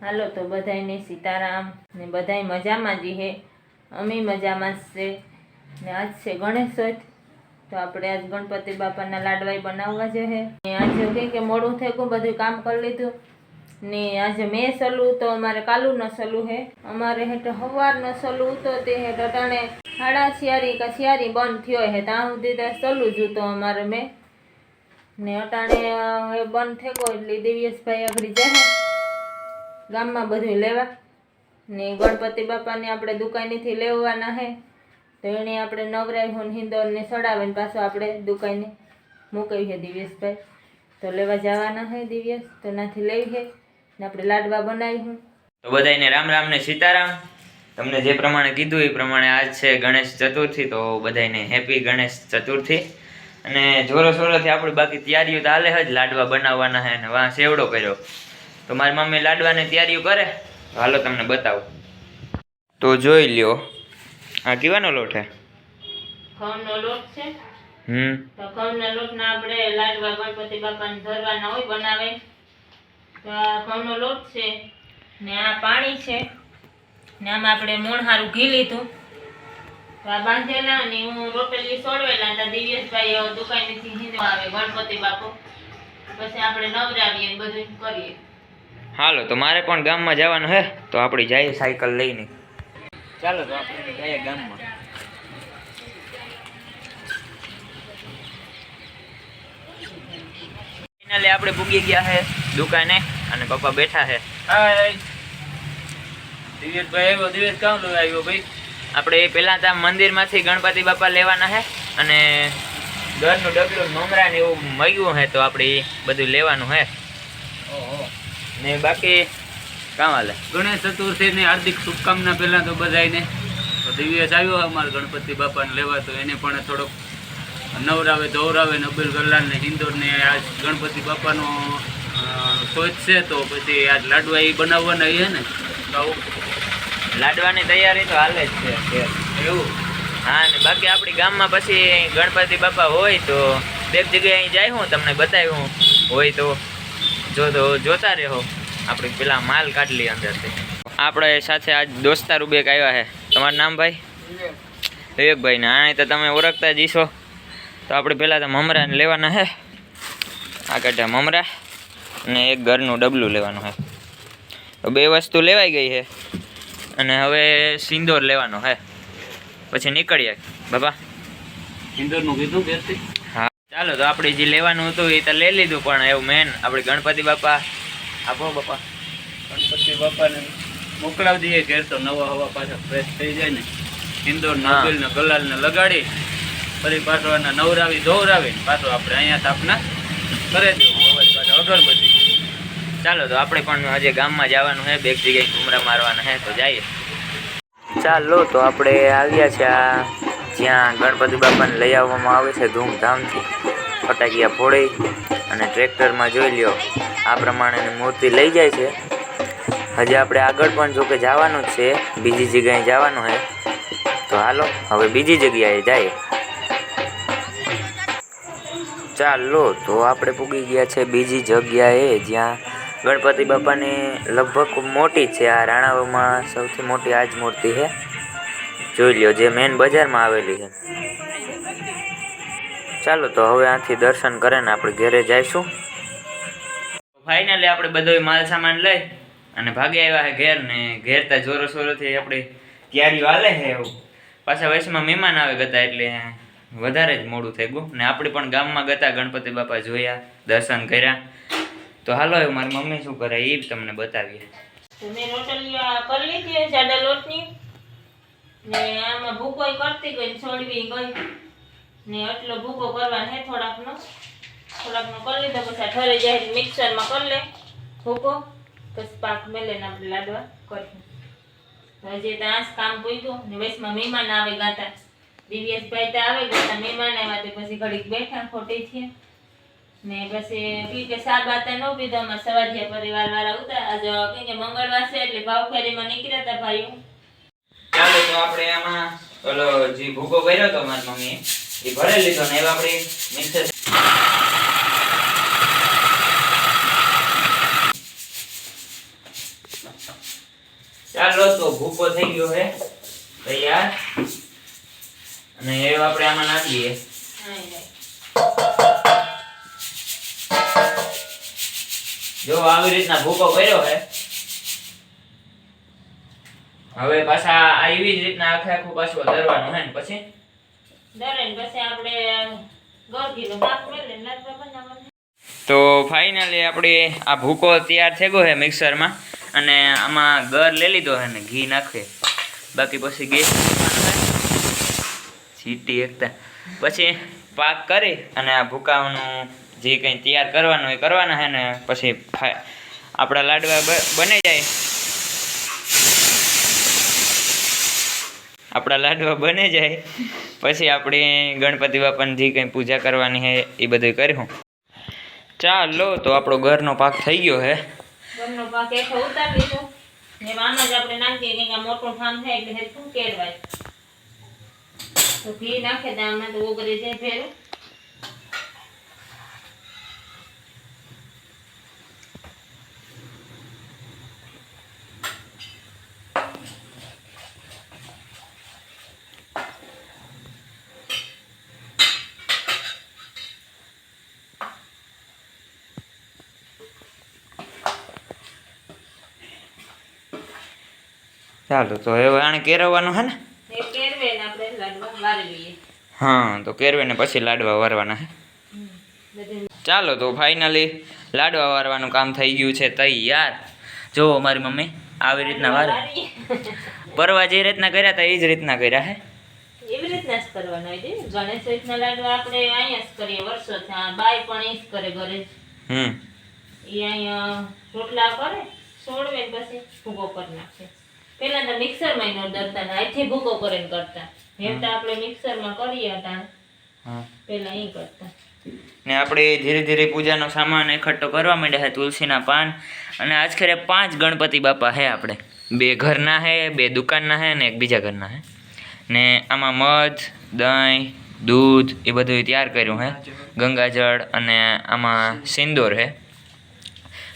હાલો તો બધાને સીતારામ ને બધાય મજામાં જ હે. અમે મજામાં જ છે. ને આજ છે ગણેશોત્સવ તો આપણે આજ ગણપતિ બાપાના લાડવાઈ બનાવવા છે હે. ને આજે કંઈ કે મોડું થઈ ગયું, બધું કામ કરી લીધું. ને આજે મેં સલું તો અમારે કાલું ન સલું હે. અમારે હેઠ સવારનો સલું તો તે હેઠ અટાણે સાડા શિયારી કે શિયારી બંધ થયો હે, ત્યાં સુધી તો સલું જ તો અમારે મેં. ને અટાણે એ બંધ થઈ ગયો એટલે દિવ્યેશભાઈ આગળ જાય ગામમાં બધું લેવા. ને ગણપતિ બાપાને આપણે દુકાનેથી લેવાના હે. તો એને આપણે નવરાય હું હિંદોર સડાવીને સડાવે પાછો આપણે દુકાને મૂકવી છે દિવ્યેશભાઈ. તો લેવા જવાના હે દિવ્યેશ, તો નાથી લઈ છે ને આપણે લાડવા બનાવી હું. તો બધાને રામ રામ ને સીતારામ. તમને જે પ્રમાણે કીધું એ પ્રમાણે આજ છે ગણેશ ચતુર્થી, તો બધાને હેપી ગણેશ ચતુર્થી. અને જોરો સોરોથી આપણી બાકી તૈયારીઓ તો હાલે જ, લાડવા બનાવવાના છે અને વાં સેવડો કર્યો. તો મારી મમ્મી લાડવાની તૈયારીઓ કરે? હાલો તમને બતાવું. તો જોઈ લ્યો આ કેવાનો લોટ છે ઘઉંનો લોટ છે. હમ. તો ઘઉંના લોટના આપણે લાડવા ગણપતિ બાપાને ધરવાના હોય બનાવે. તો આ ઘઉંનો લોટ છે ને આ પાણી છે. ને આમાં આપણે મોણ હારું ઘી લીધું. તો આ બાંધેલા અને હું રોટલી સોડવેલા હતા. દિવ્યેશભાઈ દુકાનેથી હિંદુ આવે ગણપતિ બાપુ. પછી આપણે નવરાવીએ બધું કરીએ. હાલો તો મારે પણ ગામમાં જવાનું હે તો આપણે જઈએ સાયકલ લઈને. ચાલો તો આપણે જઈએ ગામમાં. ફાઇનલી આપણે ભૂગી ગયા છે દુકાને અને પપ્પા બેઠા છે દિવેશભાઈ આવ્યો દિવેશ કામ આવ્યો ભાઈ? આપણે પહેલા ત્યાં મંદિરમાંથી ગણપતિ બાપા લેવાના છે અને ઘરનું ડબલું મમરા ને એવું મળ્યું હે તો આપણે બધું લેવાનું હે. ઓહો. ને બાકી કામ હાલે? ગણેશ ચતુર્થીની હાર્દિક શુભકામના પહેલા તો બધાયને. તો દિવ્યેશ આવ્યો અમારા ગણપતિ બાપાને લેવા તો એને પણ થોડોક નવરાવે ધોવરાવે ને અબ્દુલ ગલ્લાલ ને હિન્દોર ને આજ ગણપતિ બાપાનો સોચ છે તો પછી આજ લાડવા એ બનાવવાના છે ને. તો લાડવાની તૈયારી તો હાલે જ છે એવું? હા ને બાકી આપણી ગામમાં પછી ગણપતિ બાપા હોય તો બે જગ્યાએ જાય હું તમને બતાવ્યું. હોય તો. જો જોતા રહો. આપણે પેલા માલ કાઢી લઈએ અંદરથી. આપણે સાથે આજ દોસ્તાર ઉબેક આવ્યા છે. તમારું નામ ભાઈ? વિવેકભાઈ ને. આને તો તમે ઓળખતા જ ઈશો તો આપણે પહેલાં તો મમરાને લેવાના છે. આ કાઢ્યા મમરા અને એક ઘરનું ડબલું લેવાનું છે. બે વસ્તુ લેવાઈ ગઈ છે. અને હવે સિંદોર લેવાનો છે. પછી નીકળીએ. બાબા? સિંદોરનું કીધું બેસથી હા ચાલો તો આપણે જે લેવાનું હતું એ તો લઈ લીધું પણ એવું મેન. આપણે ગણપતિ બાપા. આપો બાપા. ગણપતિ બાપાને મોકલાવી દઈએ ઘેર તો નવા હવા પાછા ફ્રેશ થઈ જાય ને. ઇન્દોર નાગલ ને ગલાલ ને લગાડી ફરી પાછો આને નવરાવી ધોવરાવી પાછો આપણે અહીંયા સ્થાપના કરે અગરબત્તી. ચાલો તો આપણે પણ આજે ગામમાં જવાનું છે બે જગ્યાએ ઘૂમરા મારવાના છે તો જઈએ. ચાલો તો આપણે આવ્યા છે આ જ્યાં ગણપતિ બાપાને લઈ આવવામાં આવે છે ધૂમધામથી. ફટાકિયા ફોડી અને ટ્રેક્ટરમાં જોઈ લ્યો, આ પ્રમાણેની મૂર્તિ લઈ જાય છે. હજી આપણે આગળ પણ જો કે જવાનું જ છે, બીજી જગ્યાએ જવાનું છે. તો હાલો, હવે બીજી જગ્યાએ જઈએ ચાલો, તો આપણે પૂગી ગયા છે બીજી જગ્યાએ, જ્યાં ગણપતિ બાપાની લગભગ મોટી છે. આ રાણાઓમાં સૌથી મોટી આ જ મૂર્તિ છે. જોઈ લ્યો જે મેન બજારમાં આવેલી છે. ચાલો તો હવે આથી દર્શન કરીને આપણે ઘરે જઈશું. ફાઇનલી આપણે બધો માલ સામાન લઈ અને ભાગી આવ્યા છે ઘેર ને ઘેર તા જોરો સોરોથી આપણે તૈયારી વાલે છે એવું. પાછા વયસમાં મહેમાન આવે ગતા એટલે વધારે જ મોડું થઈ ગયું. ને આપણે પણ ગામમાં ગતા ગણપતિ બાપા જોયા દર્શન કર્યા. તો હાલો મારી મમ્મી શું કરે એ તમને બતાવીએ. મેં રોટલી કરી લીધી છે જાડા લોટની. ને આમાં ભૂકો કરતી ગઈ ને છોડવી ગઈ. ને એટલો ભૂકો કરવાનો હે થોડાકનો થોડાકનો કરી લીધો, પછી ઠરી જાય મિક્સરમાં કરી લે. ભૂકો. પછી પાક મેલે ને આપણે લાડવા કરી હજી જ કામ પૂગ્યું ને વૈશમાં મહેમાન આવે ગાતા. દિવ્યેશભાઈ તો આવે ગાતા, મહેમાન આવ્યા તે પછી ઘડીક બેઠા, ખોટી છે. ને પછી પી કે સા બાતા નો પીધો, અમારા સવાધિયા પરિવાર વાળા ઉતા આજે કે મંગળવાર છે એટલે ભાવખેરીમાં નીકળ્યા હતા ભાઈઓ. ચાલો તો આપણે આમાં ઓલો જે ભૂકો કર્યો હતો મારી મમ્મી એ ભરી લીધો ને એવા આપણે મિક્સર ચાલો તો ભૂકો થઈ ગયો છે તૈયાર અને એ આપણે આમાં નાખી દઈએ આય જાય. જો આવી રીતના ભૂકો કર્યો છે હવે પાછા આ એવી જ રીતના આખે આખું પાછું ધરવાનું હે ને પછી? દરે પછી આપણે ગોળઘીનો પાક મેળવીને લાડવા બનાવવાના. તો ફાઇનલી આપણે આ ભૂકો તૈયાર થઈ ગયો છે મિક્સરમાં અને આમાં ગર લઈ લીધો છે ને ઘી નાખે. બાકી પછી ગેસ સીટી એકતા. પછી પાક કરી અને આ ભૂકાનું જે કંઈ તૈયાર કરવાનું એ કરવાના છે ને પછી આપણા લાડવા બની જાય. આપણા લાડવા બને જાય. પછી આપણે ગણપતિ બાપાની જે કંઈ પૂજા કરવાની છે એ બધું કર્યું ચાલો તો આપણો ઘરનો પાક થઈ ગયો હે. નાખે તો આમાં જાય ચાલો તો હવે આને કેરવવાનું હે ને? હા તો કેરવે ને પછી લાડવા વારવાના હે? ચાલો તો ફાઇનલી લાડવા વારવાનું કામ થઈ ગયું છે તૈયાર. જો મારી મમ્મી આવી રીતના વારે. પરવા જે રીતના કર્યા હતા એ જ રીતના કર્યા હે? એવી રીતના જ કરવાનું હોય ગણેશ ચતુર્થના લાડવા આપણે અહીંયા જ કરીએ વર્ષોથી. આ બાઈ પણ એ જ કરે ઘરે હમ. એ અહીંયા રોટલા કરે સોળવે પછી ભૂકો કરી નાખે. પેલા તો મિક્સરમાં નો દરતા ને અહીંથી ભૂકો કરીને કરતા. એમ તો આપણે મિક્સરમાં કરીએ હતા પેલા એ કરતા. ને આપણે ધીરે ધીરે પૂજાનો સામાન એકઠો કરવા માંડ્યા છે તુલસીના પાન. અને આજ ખરે પાંચ ગણપતિ બાપા હે આપણે. બે ઘરના હે બે દુકાનના હે ને એક બીજા ઘરના હે ને આમાં મધ દહીં દૂધ એ બધું તૈયાર કર્યું હે ગંગાજળ અને આમાં સિંદૂર હે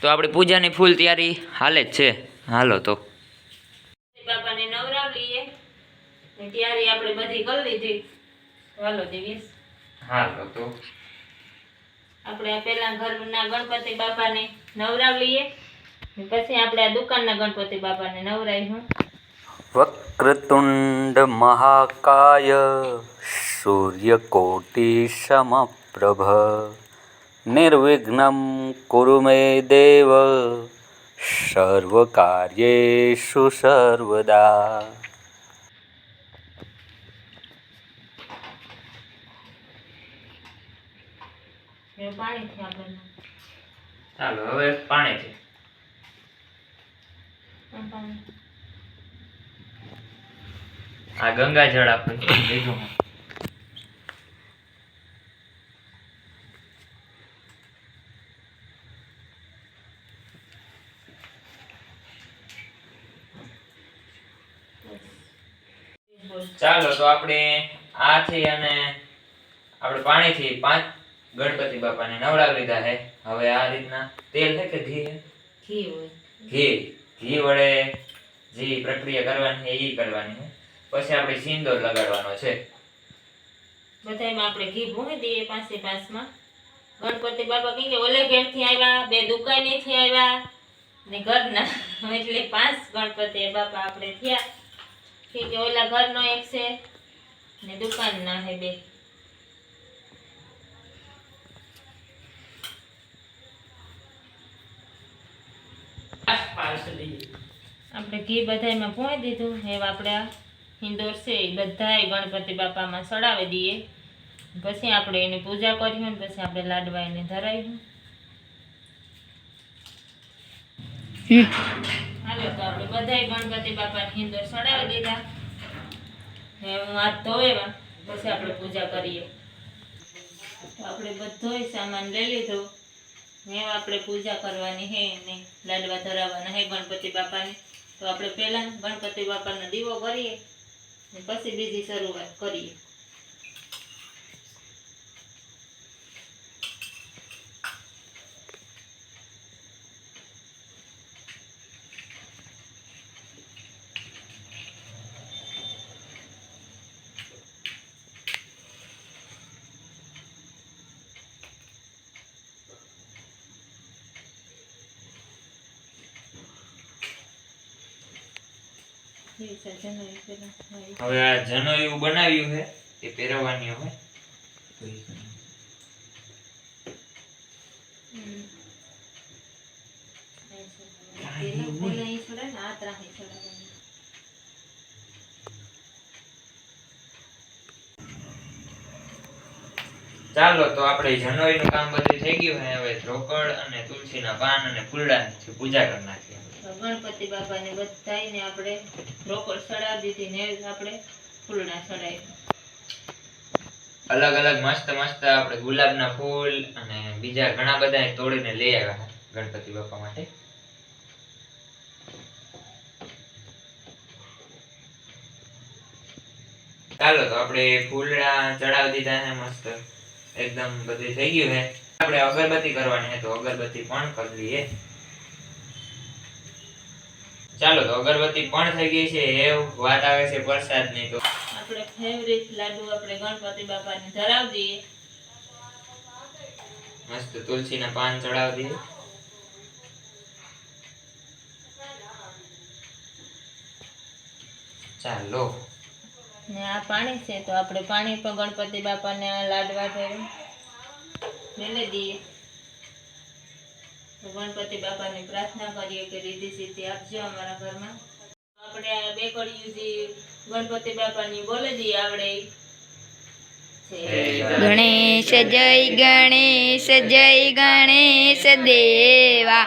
તો આપણે પૂજાની ફૂલ તૈયારી હાલે જ છે. હાલો તો. બાપાને નવરાવ લઈએ ને ત્યારે આપણે બધી કરી લીધી. હાલો દિવ્યેશ હાલો તો. આપણે આ પેલા ઘરના ગણપતિ બાપાને નવરાવ લઈએ ને પછી આપણે આ દુકાનના ગણપતિ બાપાને નવરાવ્યું વક્રતુંડ મહાકાય સૂર્યકોટિસમપ્રભ નિર્વિઘ્નમ કુરુ મે દેવ. સર્વકાર્યેષુ સર્વદા ચાલો હવે આ પાણી આ ગંગાજળ આપણે લીધું હે. ચાલો તો આપણે આથી અને આપણે પાણીથી પાંચ ગણપતિ બાપાને નવડાવી લીધા છે. હવે આ રીતના તેલ છે કે ઘી છે? ઘી હોય. ઘી. ઘી વડે જે પ્રક્રિયા કરવાની છે એ કરવાની છે. પછી આપણે સિંદૂર લગાડવાનો છે. બધાયમાં આપણે ઘી ભૂંગી દઈએ પાસે પાસમાં. ગણપતિ બાપા કહીએ ઓલે ઘેરથી આવ્યા બે દુકાનેથી આવ્યા ને ઘરના એટલે પાંચ ગણપતિ બાપા આપણે થયા. કે ઓલા ઘરનો એક છે. ને દુકાનના હે બે. આપણે ઘી બધાયમાં પોઈ દીધું. હવે આપણે ઇન્દોર છે એ બધાય ગણપતિ બાપામાં સડાવી દઈએ. પછી આપણે એની પૂજા કરીએ ને પછી આપણે લાડવા એને ધરાવી હાલો તો આપણે બધાય ગણપતિ બાપાને ઇન્દોર સડાવી દીધા. હવે હું હાથ ધોવેવા પછી આપણે પૂજા કરીએ. તો આપણે બધોય સામાન લઈ લીધો. ને આપણે પૂજા કરવાની હે ને લાડવા ધરાવવાના હે ગણપતિ બાપાની. તો આપણે પહેલાં ગણપતિ બાપાનો દીવો કરીએ ને પછી બીજી શરૂઆત કરીએ. હવે આ જનોયું બનાવ્યું છે એ પહેરવાની હવે છે. ને. ચાલો તો આપણે જનોઈનું કામ બધું થઈ ગયું છે હવે રોકડ અને તુલસીના પાન અને ફૂલડા પૂજા કરી નાખીએ તો ગણપતિ બાપાને બધાયને આપણે રોકડ ચડાવી દીધી ને આપણે ફૂલના ચડાવી અલગ અલગ મસ્ત મસ્ત આપણે ગુલાબના ફૂલ અને બીજા ઘણા બધા તોડીને લઈ આવ્યા ગણપતિ બાપા માટે. ચાલો તો આપણે ફૂલડા ચડાવી દીધા છે મસ્ત. એકદમ બધું થઈ ગયું છે. આપણે અગરબત્તી કરવાની છે તો અગરબત્તી પણ કરી લઈએ. ચાલો તો અગરબત્તી પણ થઈ ગઈ છે એ વાત આવે છે પ્રસાદની તો આપણે ફેવરિટ લાડુ આપણે ગણપતિ બાપાને ધરાવી દઈએ. મસ્ત તુલસીના પાન ચડાવી દઈએ. ચાલો. ને આ પાણી છે તો આપણે પાણી પણ ગણપતિ બાપાને ને લાડવા ધરે મેલે દઈએ. ગણપતિ બાપાની પ્રાર્થના કરીએ કે રીતિ સિદ્ધિ આપજો અમારા ઘરમાં. આપણે આ બે કડીયું જે ગણપતિ બાપાની બોલે દઈએ આવડે. ગણેશ જય ગણેશ જય ગણેશ દેવા.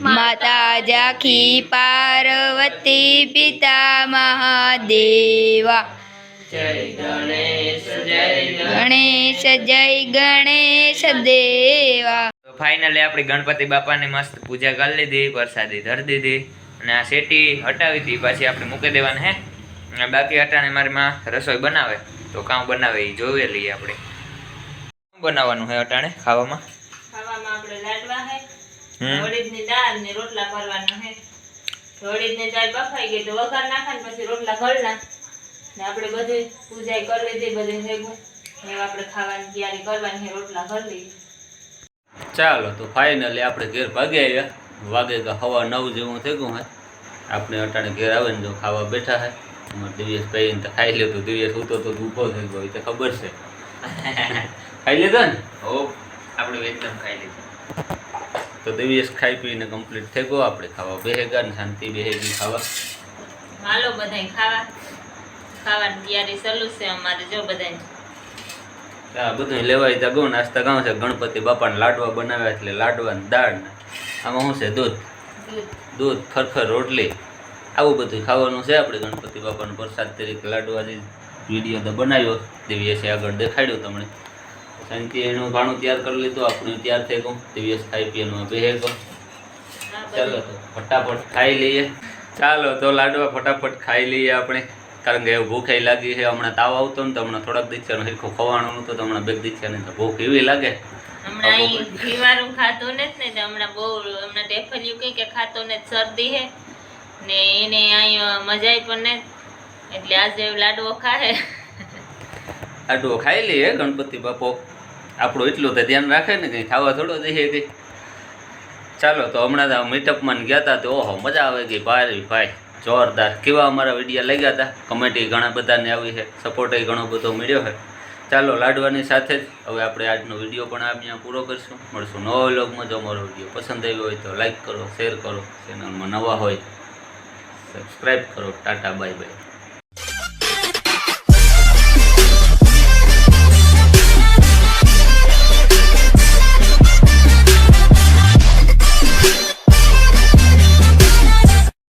માતા જાખી પાર્વતી પિતા મહાદેવા. ગણેશ જય ગણેશ દેવા. ફાઇનલી આપણી ગણપતિ બાપાની મસ્ત પૂજા કરી લીધી પ્રસાદી ધરી દીધી અને આ શેટી હટાવી હતી. પાછી આપણે મૂકી દેવાની હે. અને બાકી હટાને મારી માં રસોઈ બનાવે. તો કામ બનાવે એ જોઈ લઈએ આપણે. બનાવવાનું હે અટાણે ખાવામાં? ખાવામાં આપણે લાડવા હે હમ. અડદની દાળ ને રોટલા કરવાના હે. અડદની દાળ બફાઈ ગઈ તો વઘાર નાખા પછી રોટલા ઘરના. ને આપણે બધી પૂજા કરી લીધી બધી ભેગું. ને આપણે ખાવાની તૈયારી કરવાની રોટલા કરી લઈએ ચાલો તો ફાઇનલી આપણે ઘેર ભાગી આવ્યા વાગે કે હવા નવ જેવું થઈ ગયું હોય. આપણે અટાણે ઘેર આવે ને જો ખાવા બેઠા હે. અમારે દિવ્યેશ ભાઈ તો ખાઈ લીધો તો દિવ્યેશ ઉતો તો ઊભો થઈ ગયો એ તો ખબર છે. ખાઈ લીધો ને? ઓ આપણે એકદમ ખાઈ લીધો. તો દિવ્યેશ ખાઈ પીને કમ્પ્લીટ થઈ ગયો. આપણે ખાવા બેહેગા ને શાંતિ બેહેગી ખાવા. હાલો બધાય ખાવા. ખાવાની તૈયારી ચાલુ છે અમારે જો બધાય. બધું લેવાય ત્યાં ગૌ નાસ્તા કામ છે. ગણપતિ બાપાને લાડવા બનાવ્યા એટલે લાડવા દાળ આમાં શું છે? દૂધ. દૂધ, ફરફર, રોટલી. આવું બધું ખાવાનું છે આપણે. ગણપતિ બાપાનો પ્રસાદ તરીકે લાડવા જે વીડિયો તો બનાવ્યો. દિવ્યસે આગળ દેખાડ્યું તમને. શાંતિ, એનું ભાણું તૈયાર કરી લીધું. આપણે તૈયાર થઈ ગયું. દિવ્યસ ખાઈ પીવાનું બે ગયો. ચાલો તો ફટાફટ ખાઈ લઈએ. ચાલો તો લાડવા ફટાફટ ખાઈ લઈએ આપણે. કારણ કે ભૂખે લાગી છે હમણાં તાવ આવતો ને તો હમણાં થોડાક દીક્ષાનું હિરખું ખવાનું હતું તો હમણાં બે દીક્ષાની ને ભૂખ એવી લાગે. હમણાં ઘીવાળું ખાતું નથી ને હમણાં બહુ હમણાં ટેફલિયું કઈ કે ખાતો ને શરદી હે. ને એને અહીં મજાય પણ ને એટલે આજે લાડવો ખાહે. લાડવો ખાઈ લઈએ ગણપતિ બાપો. આપણું એટલું તો ધ્યાન રાખે ને કંઈ ખાવા થોડો દઈએ કંઈ. ચાલો તો હમણાં તો મીટઅપમાં ગયા હતા તો ઓહો મજા આવે ગઈ ભાઈ ભાઈ. જોરદાર. કેવા અમારા વિડીયા લાગ્યા હતા કમેટી ઘણા બધાને આવી છે. સપોર્ટ ઘણો બધો મળ્યો છે. ચાલો, લાડવાની સાથે જ હવે આપણે આજનો વીડિયો પણ આપણે પૂરો કરીશું. મળશું નવા વ્લોગમાં. જો અમારો વીડિયો પસંદ આવ્યો હોય તો લાઈક કરો શેર કરો. ચેનલમાં નવા હોય સબસ્ક્રાઈબ કરો. Tata bye bye